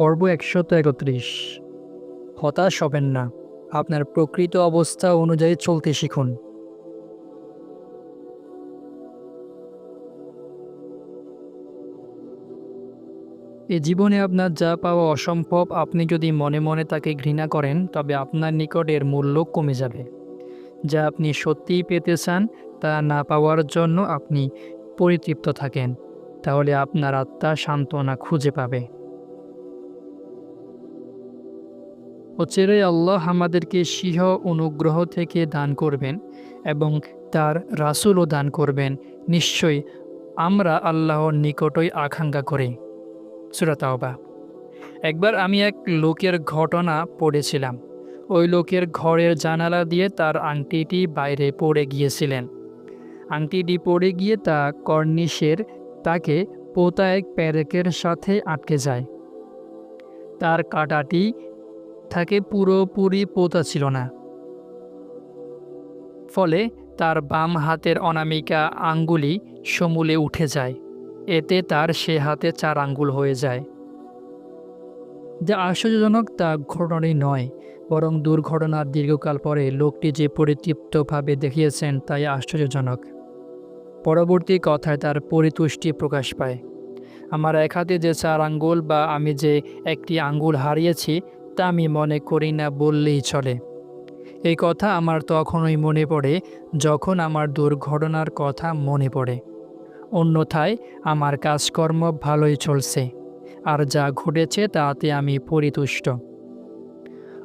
পর্ব একশত একত্রিশ। হতাশ হবেন না, আপনার প্রকৃত অবস্থা অনুযায়ী চলতে শিখুন। এ জীবনে আপনার যা পাওয়া অসম্ভব, আপনি যদি মনে মনে তাকে ঘৃণা করেন, তবে আপনার নিকট এর মূল্য কমে যাবে। যা আপনি সত্যিই পেতে চান, তা না পাওয়ার জন্য আপনি পরিতৃপ্ত থাকেন। তাহলে আপনার আত্মা সান্ত্বনা খুঁজে পাবে। অচিরে আল্লাহ আমাদেরকে সিংহ অনুগ্রহ থেকে দান করবেন এবং তার রাসুলও দান করবেন। নিশ্চয়ই আমরা আল্লাহর নিকটই আকাঙ্ক্ষা করি। সুরাতাওবা একবার আমি এক লোকের ঘটনা পড়েছিলাম। ওই লোকের ঘরের জানালা দিয়ে তার আংটিটি বাইরে পড়ে গিয়েছিলেন। আংটিটি পড়ে গিয়ে তা কর্নিশের তাকে পোতা এক প্যারেকের সাথে আটকে যায়। তার কাঁটাটি তাকে পুরোপুরি পোতা ছিল না। ফলে তার বাম হাতের অনামিকা আঙ্গুলি সমূলে উঠে যায়, এতে তার সে হাতে চার আঙ্গুল হয়ে যায়। যা আশ্চর্যজনক তা ঘটনাই নয়, বরং দুর্ঘটনার দীর্ঘকাল পরে লোকটি যে পরিতৃপ্তভাবে দেখিয়েছেন তাই আশ্চর্যজনক। পরবর্তী কথায় তার পরিতুষ্টি প্রকাশ পায়। আমার এক হাতে যে চার আঙ্গুল বা আমি যে একটি আঙ্গুল হারিয়েছি তা আমি মনে করি না বললেই চলে। এই কথা আমার তখনই মনে পড়ে যখন আমার দুর্ঘটনার কথা মনে পড়ে। অন্যথায় আমার কাজকর্ম ভালোই চলছে, আর যা ঘটেছে তাতে আমি পরিতুষ্ট।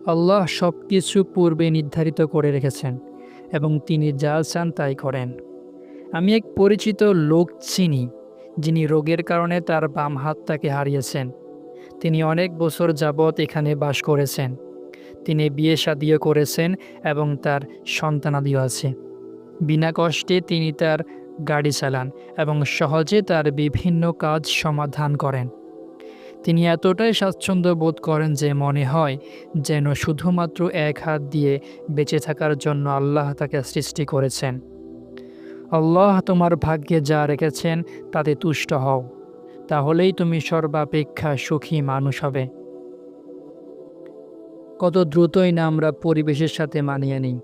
আল্লাহ সব কিছু পূর্বে নির্ধারিত করে রেখেছেন, এবং তিনি যা চান তাই করেন। আমি এক পরিচিত লোক চিনি, যিনি রোগের কারণে তার বাম হাতটাকে হারিয়েছেন। তিনি অনেক বছর যাবৎ এখানে বাস করেছেন। তিনি বিয়ে শাদিও করেছেন এবং তার সন্তানাদিও আছে। বিনা কষ্টে তিনি তার গাড়ি চালান এবং সহজে তার বিভিন্ন কাজ সমাধান করেন। তিনি এতটাই স্বাচ্ছন্দ্য বোধ করেন যে মনে হয় যেন শুধুমাত্র এক হাত দিয়ে বেঁচে থাকার জন্য আল্লাহ তাকে সৃষ্টি করেছেন। আল্লাহ তোমার ভাগ্যে যা রেখেছেন তাতে তুষ্ট হও। তাহলেই তুমি সর্বাপেক্ষা সুখী মানুষ হবে। কত দ্রুতই না আমরা পরিবেশের সাথে মানিয়ে নিই।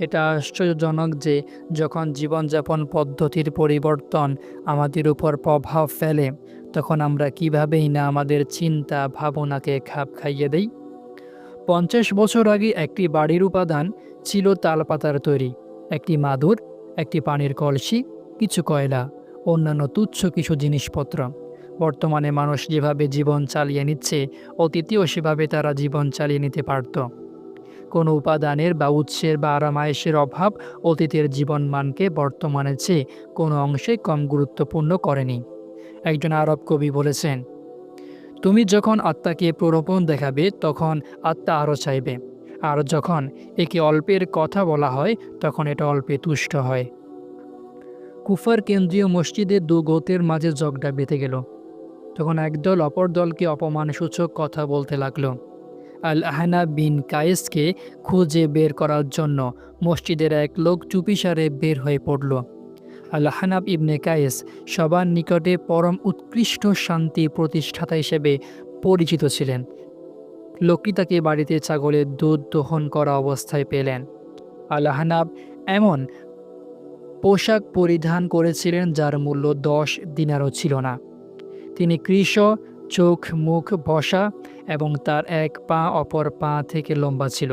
এটা আশ্চর্যজনক যে যখন জীবনযাপন পদ্ধতির পরিবর্তন আমাদের উপর প্রভাব ফেলে, তখন আমরা কিভাবেই না আমাদের চিন্তা ভাবনাকে খাপ খাইয়ে দেই? পঞ্চাশ বছর আগে একটি বাড়ির উপাদান ছিল তালপাতার তৈরি। একটি মাদুর, একটি পানির কলসি, কিছু কয়লা, অন্যান্য তুচ্ছ কিছু জিনিসপত্র। বর্তমানে মানুষ যেভাবে জীবন চালিয়ে নিচ্ছে, অতীতেও সেভাবে তারা জীবন চালিয়ে নিতে পারত। কোনো উপাদানের বা উৎসের বা আরামায়েশের অভাব অতীতের জীবনমানকে বর্তমানের চেয়ে কোনো অংশে কম গুরুত্বপূর্ণ করেনি। একজন আরব কবি বলেছেন, তুমি যখন আত্মাকে প্রলোভন দেখাবে, তখন আত্মা আরও চাইবে। আর যখন একে অল্পের কথা বলা হয়, তখন এটা অল্পে তুষ্ট হয়। কুফার কেন্দ্রীয় মসজিদে দু গোতের মাঝে জগডা বেঁধে গেল। তখন একদল অপর দলকে অপমানসূচক কথা বলতে লাগল। আল আহনা বিন কায়েসকে খুঁজে বের করার জন্য মসজিদের এক লোক চুপিসারে বের হয়ে পড়ল। আল হানাব ইবনে কায়েস সবার নিকটে পরম উৎকৃষ্ট শান্তি প্রতিষ্ঠাতা হিসেবে পরিচিত ছিলেন। লোকটি তাকে বাড়িতে ছাগলের দুধ দহন করা অবস্থায় পেলেন। আল হানাব এমন পোশাক পরিধান করেছিলেন যার মূল্য দশ দিনারও ছিল না। তিনি কৃষ, চোখ, মুখ, বসা এবং তার এক পা অপর পা থেকে লম্বা ছিল,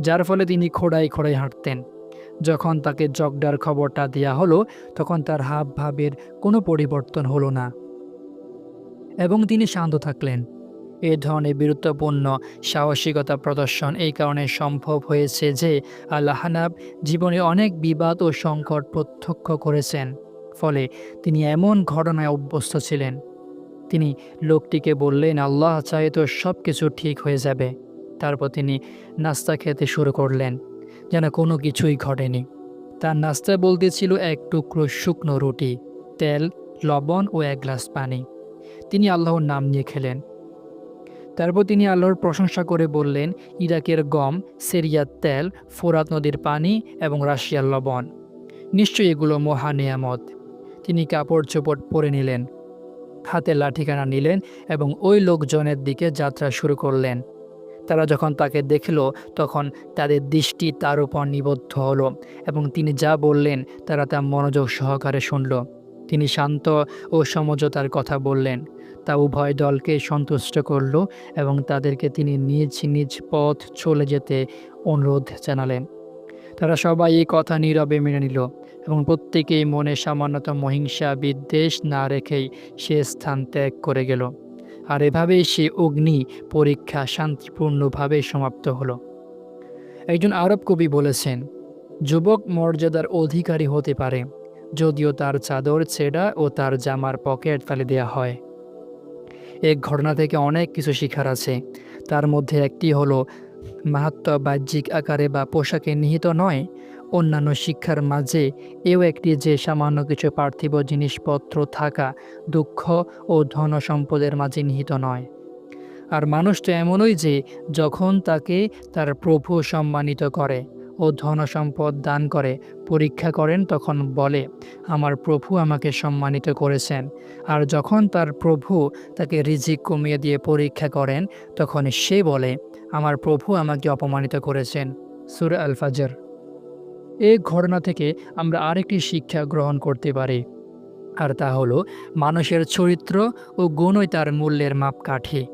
যার ফলে তিনি খোড়াই খোড়াই হাঁটতেন। যখন তাকে জগডার খবরটা দেয়া হলো, তখন তার হাব ভাবের কোনো পরিবর্তন হলো না এবং তিনি শান্ত থাকলেন। এ ধরনের বীরত্বপূর্ণ সাহসিকতা প্রদর্শন এই কারণে সম্ভব হয়েছে যে আল্লাহানাব জীবনে অনেক বিবাদ ও সংকট প্রত্যক্ষ করেছেন। ফলে তিনি এমন ঘটনায় অভ্যস্ত ছিলেন। তিনি লোকটিকে বললেন, আল্লাহ চাহে তো সব কিছু ঠিক হয়ে যাবে। তারপর তিনি নাস্তা খেতে শুরু করলেন, যেন কোনো কিছুই ঘটেনি। তার নাস্তা বলতে ছিল এক টুকরো শুকনো রুটি, তেল, লবণ ও এক গ্লাস পানি। তিনি আল্লাহর নাম নিয়ে খেলেন। তারপর তিনি আল্লাহর প্রশংসা করে বললেন, ইরাকের গম, সেরিয়ার তেল, ফোরাত নদীর পানি এবং রাশিয়ার লবণ। নিশ্চয়ই এগুলো মহা নেয়ামত। তিনি কাপড় চোপড় পরে নিলেন হাতে লাঠিখানা নিলেন এবং ওই লোকজনের দিকে যাত্রা শুরু করলেন। তারা যখন তাকে দেখল, তখন তাদের দৃষ্টি তার উপর নিবদ্ধ হলো এবং তিনি যা বললেন, তারা তা মনোযোগ সহকারে শুনল। তিনি শান্ত ও সমঝোতার কথা বললেন। তা উভয় দলকে সন্তুষ্ট করল এবং তাদেরকে তিনি নিজ নিজ পথ চলে যেতে অনুরোধ জানালেন। তারা সবাই এই কথা নীরবে মেনে নিল। এবং প্রত্যেকেই মনে সামান্যতম হিংসা বিদ্বেষ না রেখেই সে স্থান ত্যাগ করে গেল। আর এভাবেই সে অগ্নি পরীক্ষা শান্তিপূর্ণভাবে সমাপ্ত হলো। একজন আরব কবি বলেছেন, যুবক মর্যাদার অধিকারী হতে পারে, যদিও তার চাদর, ছেঁড়া ও তার জামার পকেট ফেলে দেওয়া হয়। এক ঘটনা থেকে অনেক কিছু শিখার আছে। তার মধ্যে একটি হলো মাহাত্ম বাহ্যিক আকারে বা পোশাকে নিহিত নয় অন্যান্য শিক্ষার মাঝে এও একটি যে সামান্য কিছু পার্থিব জিনিসপত্র থাকা দুঃখ ও ধন সম্পদের মাঝে নিহিত নয়। আর মানুষ তো এমনই যে, যখন তাকে তার প্রভু সম্মানিত করে ও ধন সম্পদ দান করে, পরীক্ষা করেন, তখন বলে, আমার প্রভু আমাকে সম্মানিত করেছেন। আর যখন তার প্রভু তাকে রিজিক কমিয়ে দিয়ে পরীক্ষা করেন, তখন সে বলে, আমার প্রভু আমাকে অপমানিত করেছেন। সুর আল ফাজর এই ঘটনা থেকে আমরা আরেকটি শিক্ষা গ্রহণ করতে পারি। আর তা হলো, মানুষের চরিত্র ও গুণই তার মূল্যের মাপকাঠি।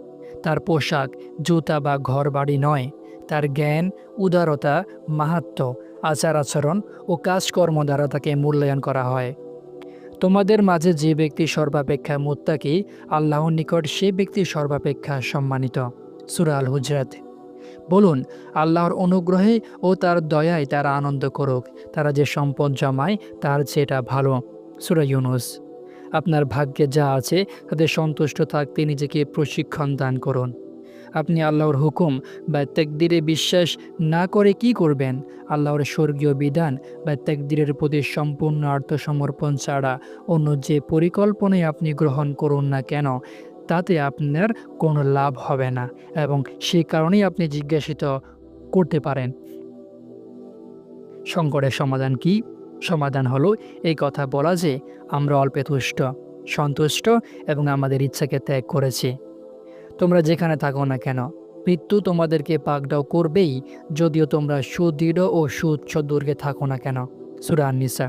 তার পোশাক, জুতা বা ঘর বাড়ি নয়, তার জ্ঞান, উদারতা মাহাত্ম আচার আচরণ ও কাজকর্ম দ্বারা তাকে মূল্যায়ন করা হয়। তোমাদের মাঝে যে ব্যক্তি সর্বাপেক্ষা মুত্তাকি, আল্লাহর নিকট সে ব্যক্তি সর্বাপেক্ষা সম্মানিত। সুরাল হুজরাত বলুন, আল্লাহর অনুগ্রহে ও তার দয়ায় তারা আনন্দ করুক। তারা যে সম্পদ জমায়, তার যেটা ভালো। সুরা ইউনুস। আপনার ভাগ্যে যা আছে, তাতে সন্তুষ্ট থাকতে নিজেকে প্রশিক্ষণ দান করুন। আপনি আল্লাহর হুকুম বা তেকদিরে বিশ্বাস না করে কি করবেন? আল্লাহর স্বর্গীয় বিধান বা তেকদিরের প্রতি সম্পূর্ণ আত্মসমর্পণ ছাড়া অন্য যে পরিকল্পনাই আপনি গ্রহণ করুন না কেন তাতে আপনার কোনো লাভ হবে না এবং সেই কারণেই আপনি জিজ্ঞাসিত করতে পারেন। সংকটের সমাধান কি? সমাধান হলো এই কথা বলা যে আমরা অল্পে তুষ্ট, সন্তুষ্ট এবং আমাদের ইচ্ছাকে ত্যাগ করেছি। তোমরা যেখানে থাকো না কেন, মৃত্যু তোমাদেরকে পাকডাও করবেই যদিও তোমরা সুদৃঢ় ও সুচ্ছ দুর্গে থাকো না কেন। সুরান নিসা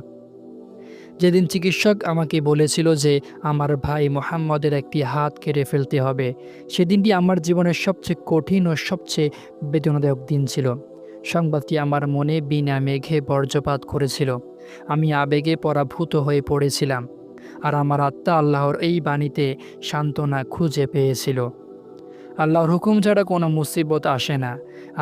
যেদিন চিকিৎসক আমাকে বলেছিল যে আমার ভাই মোহাম্মদের একটি হাত কেটে ফেলতে হবে, সেদিনটি আমার জীবনের সবচেয়ে কঠিন ও সবচেয়ে বেদনাদায়ক দিন ছিল। সংবাদটি আমার মনে বিনা মেঘে বর্জ্যপাত করেছিল। আমি আবেগে পরাভূত হয়ে পড়েছিলাম আর আমার আত্মা আল্লাহর এই বাণীতে সান্ত্বনা খুঁজে পেয়েছিল। আল্লাহর হুকুম ছাড়া কোনো মুসিবত আসে না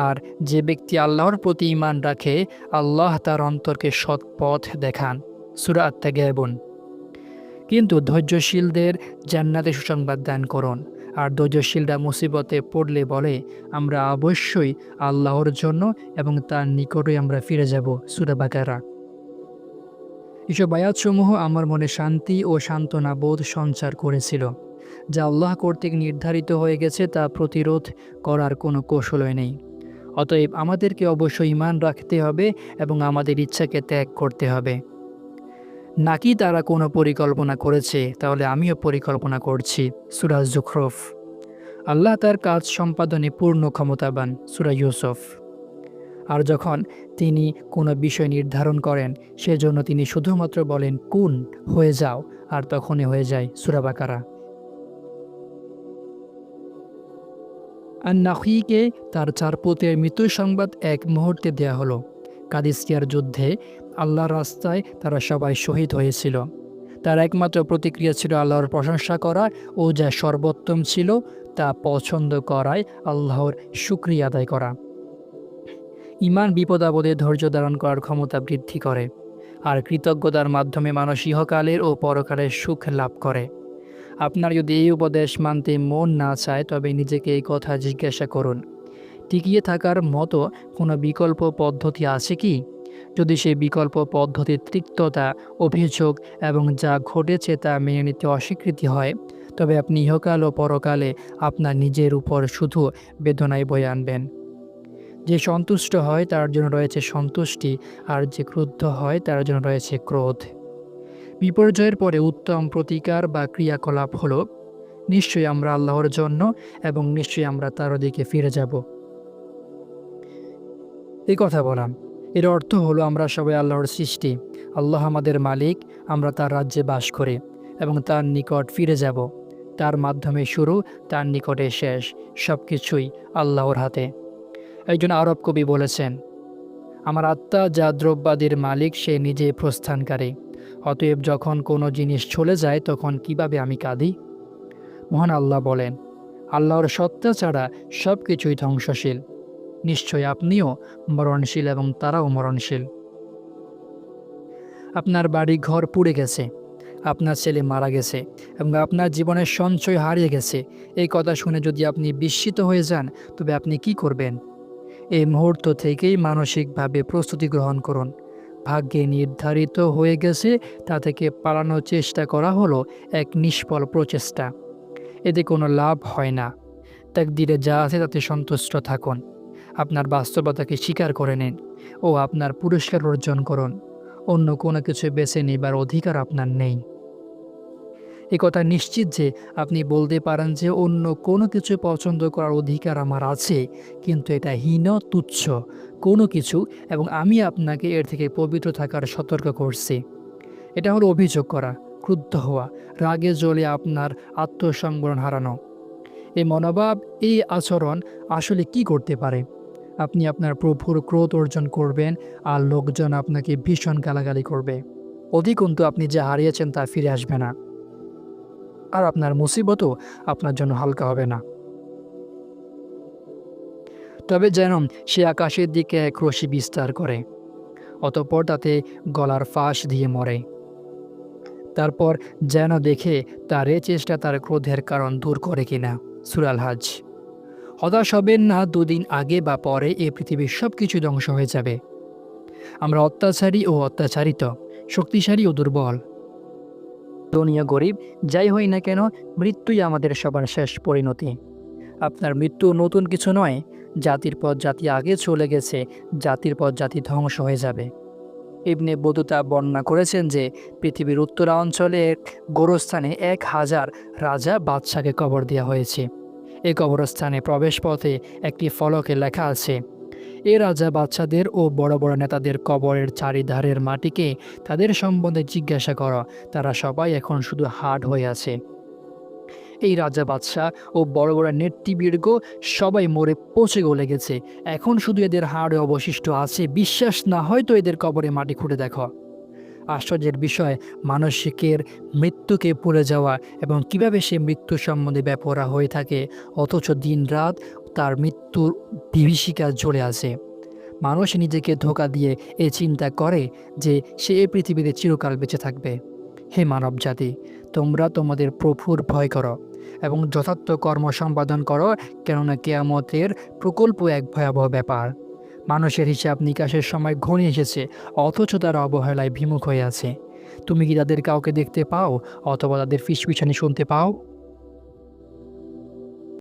আর যে ব্যক্তি আল্লাহর প্রতি ইমান রাখে, আল্লাহ তার অন্তরকে সৎ পথ দেখান। সুরা আত্মাগ্যাবন কিন্তু ধৈর্যশীলদের জান্নাতে সুসংবাদ দান করুন। আর ধৈর্যশীলরা মুসিবতে পড়লে বলে, আমরা অবশ্যই আল্লাহর জন্য এবং তার নিকটই আমরা ফিরে যাব। সুরা বাকারা। এসব আয়াতসমূহ আমার মনে শান্তি ও সান্ত্বনা বোধ সঞ্চার করেছিল। যা আল্লাহ কর্তৃক নির্ধারিত হয়ে গেছে তা প্রতিরোধ করার কোনো কৌশলই নেই। অতএব আমাদেরকে অবশ্যই ইমান রাখতে হবে এবং আমাদের ইচ্ছাকে ত্যাগ করতে হবে। নাকি তারা কোনো পরিকল্পনা করেছে, তাহলে আমিও পরিকল্পনা করছি। সুরাজ জুখরফ। আল্লাহ তার কাজ সম্পাদনে পূর্ণ ক্ষমতাবান, সুরা ইউসুফ। আর যখন তিনি কোনো বিষয় নির্ধারণ করেন, সেজন্য তিনি শুধুমাত্র বলেন, কুন, হয়ে যাও, আর তখনই হয়ে যায় সুরাবাকারা আর নাহিকে তার চার পুত্রের মৃত্যু সংবাদ এক মুহূর্তে দেয়া হলো। কাদিসিয়ার যুদ্ধে আল্লাহর রাস্তায় তারা সবাই শহীদ হয়েছিল। তার একমাত্র প্রতিক্রিয়া ছিল আল্লাহর প্রশংসা করা ও যা সর্বোত্তম ছিল তা পছন্দ করায় আল্লাহর সুক্রিয়া আদায় করা। ইমান বিপদাবদে ধৈর্য ধারণ করার ক্ষমতা বৃদ্ধি করে আর কৃতজ্ঞতার মাধ্যমে মানুষ ইহকালের ও পরকালের সুখ লাভ করে। আপনার যদি এই উপদেশ মানতে মন না চায়, তবে নিজেকে এই কথা জিজ্ঞাসা করুন। টিকিয়ে থাকার মতো কোনো বিকল্প পদ্ধতি আছে কি? যদি সে বিকল্প পদ্ধতির তিক্ততা, অভিযোগ এবং যা ঘটেছে তা মেনে নিতে অস্বীকৃতি হয়, তবে আপনি ইহকাল ও পরকালে আপনার নিজের উপর শুধু বেদনায় বয়ে আনবেন। যে সন্তুষ্ট হয়, তার জন্য রয়েছে সন্তুষ্টি, আর যে ক্রুদ্ধ হয়, তার জন্য রয়েছে ক্রোধ। বিপর্যয়ের পরে উত্তম প্রতিকার বা ক্রিয়াকলাপ হল, নিশ্চয়ই আমরা আল্লাহর জন্য এবং নিশ্চয়ই আমরা তার দিকে ফিরে যাব। এই কথা বলাম। এর অর্থ হলো আমরা সবাই আল্লাহর সৃষ্টি। আল্লাহ আমাদের মালিক, আমরা তার রাজ্যে বাস করি এবং তার নিকট ফিরে যাব। তার মাধ্যমে শুরু, তার নিকটে শেষ সব কিছুই আল্লাহর হাতে। একজন আরব কবি বলেছেন, আমার আত্মা যা দ্রব্যাদির মালিক, সে নিজে প্রস্থানকারী। অতএব যখন কোনো জিনিস চলে যায়, তখন কীভাবে আমি কাঁদি? মহান আল্লাহ বলেন, আল্লাহর সত্তা ছাড়া সব কিছুই ধ্বংসশীল। নিশ্চয় আপনিও মরণশীল এবং তারাও মরণশীল। আপনার বাড়ি ঘর পুড়ে গেছে, আপনার ছেলে মারা গেছে এবং আপনার জীবনের সঞ্চয় হারিয়ে গেছে। এই কথা শুনে যদি আপনি বিস্মিত হয়ে যান, তবে আপনি কি করবেন? এই মুহূর্ত থেকেই মানসিকভাবে প্রস্তুতি গ্রহণ করুন। ভাগ্যে নির্ধারিত হয়ে গেছে, তা থেকে পালানোর চেষ্টা করা হলো এক নিষ্ফল প্রচেষ্টা। এতে কোনো লাভ হয় না। তাকদিরে যা আছে তাতে সন্তুষ্ট থাকুন। আপনার বাস্তবতাকে স্বীকার করে নিন ও আপনার পুরস্কার অর্জন করুন। অন্য কোনো কিছু বেছে নেবার অধিকার আপনার নেই। এ কথা নিশ্চিত যে আপনি বলতে পারেন যে অন্য কোনো কিছু পছন্দ করার অধিকার আমার আছে, কিন্তু এটা হীন, তুচ্ছ কোনো কিছু এবং আমি আপনাকে এর থেকে পবিত্র থাকার সতর্ক করছি। এটা হলো অভিযোগ করা, ক্রুদ্ধ হওয়া, রাগে জ্বলে আপনার আত্মসংবরণ হারানো। এই মনোভাব, এই আচরণ আসলে কি করতে পারে? আপনি আপনার প্রভুর ক্রোধ অর্জন করবেন আর লোকজন আপনাকে ভীষণ গালাগালি করবে। অধিকন্তু আপনি যা হারিয়েছেন তা ফিরে আসবে না। আর আপনার মুসিবতও আপনার জন্য হালকা হবে না। তবে যেন সে আকাশের দিকে এক রশি বিস্তার করে, অতঃপর তাতে গলার ফাঁস দিয়ে মরে। তারপর যেন দেখে তার এ চেষ্টা তার ক্রোধের কারণ দূর করে কিনা। সুরাল হাজ। হতাশ হবেন না, দুদিন আগে বা পরে এই পৃথিবীর সব কিছু ধ্বংস হয়ে যাবে। আমরা অত্যাচারী ও অত্যাচারিত, শক্তিশালী ও দুর্বল। দুনিয়া গরিব, যাই হই না কেন, মৃত্যুই আমাদের সবার শেষ পরিণতি। আপনার মৃত্যু নতুন কিছু নয়, জাতির পর জাতি আগে চলে গেছে, জাতির পর জাতি ধ্বংস হয়ে যাবে। ইবনে বদুতা বর্ণনা করেছেন যে, পৃথিবীর উত্তরাঞ্চলে এক গোরস্থানে এক হাজার রাজা বাদশাকে কবর দেওয়া হয়েছে। এই কবরস্থানে প্রবেশপথে একটি ফলকে লেখা আছে, এ রাজা বাচ্চাদের ও বড় বড় নেতাদের কবরের চারিধারের মাটিকে তাদের সম্বন্ধে জিজ্ঞাসা করো, তারা সবাই এখন শুধু হাট হয়ে আছে। এই রাজা বাদশাহ ও বড় বড় নেতৃবীর্গ সবাই মরে পচে গলে গেছে, এখন শুধু এদের হাড়ে অবশিষ্ট আছে, বিশ্বাস না হয় তো এদের কবরে মাটি খুঁড়ে দেখো। আশ্চর্যের বিষয়, মানসিকের মৃত্যুকে পড়ে যাওয়া এবং কীভাবে সে মৃত্যু সম্বন্ধে ব্যাপরা হয়ে থাকে, অথচ দিন রাত তার মৃত্যুর বিভীষিকা জ্বলে আছে। মানুষ নিজেকে ধোকা দিয়ে এ চিন্তা করে যে সে এই পৃথিবীতে চিরকাল বেঁচে থাকবে। হে মানব জাতি তোমরা তোমাদের প্রভুর ভয় করো এবং যথার্থ কর্ম সম্পাদন করো, কেননা কেয়ামতের প্রকল্প এক ভয়াবহ ব্যাপার। মানুষের হিসাব নিকাশের সময় ঘনি এসেছে, অথচ তারা অবহেলায় বিমুখ হয়ে আছে। তুমি কি তাদের কাউকে দেখতে পাও, অথবা তাদের ফিসফিসানি শুনতে পাও?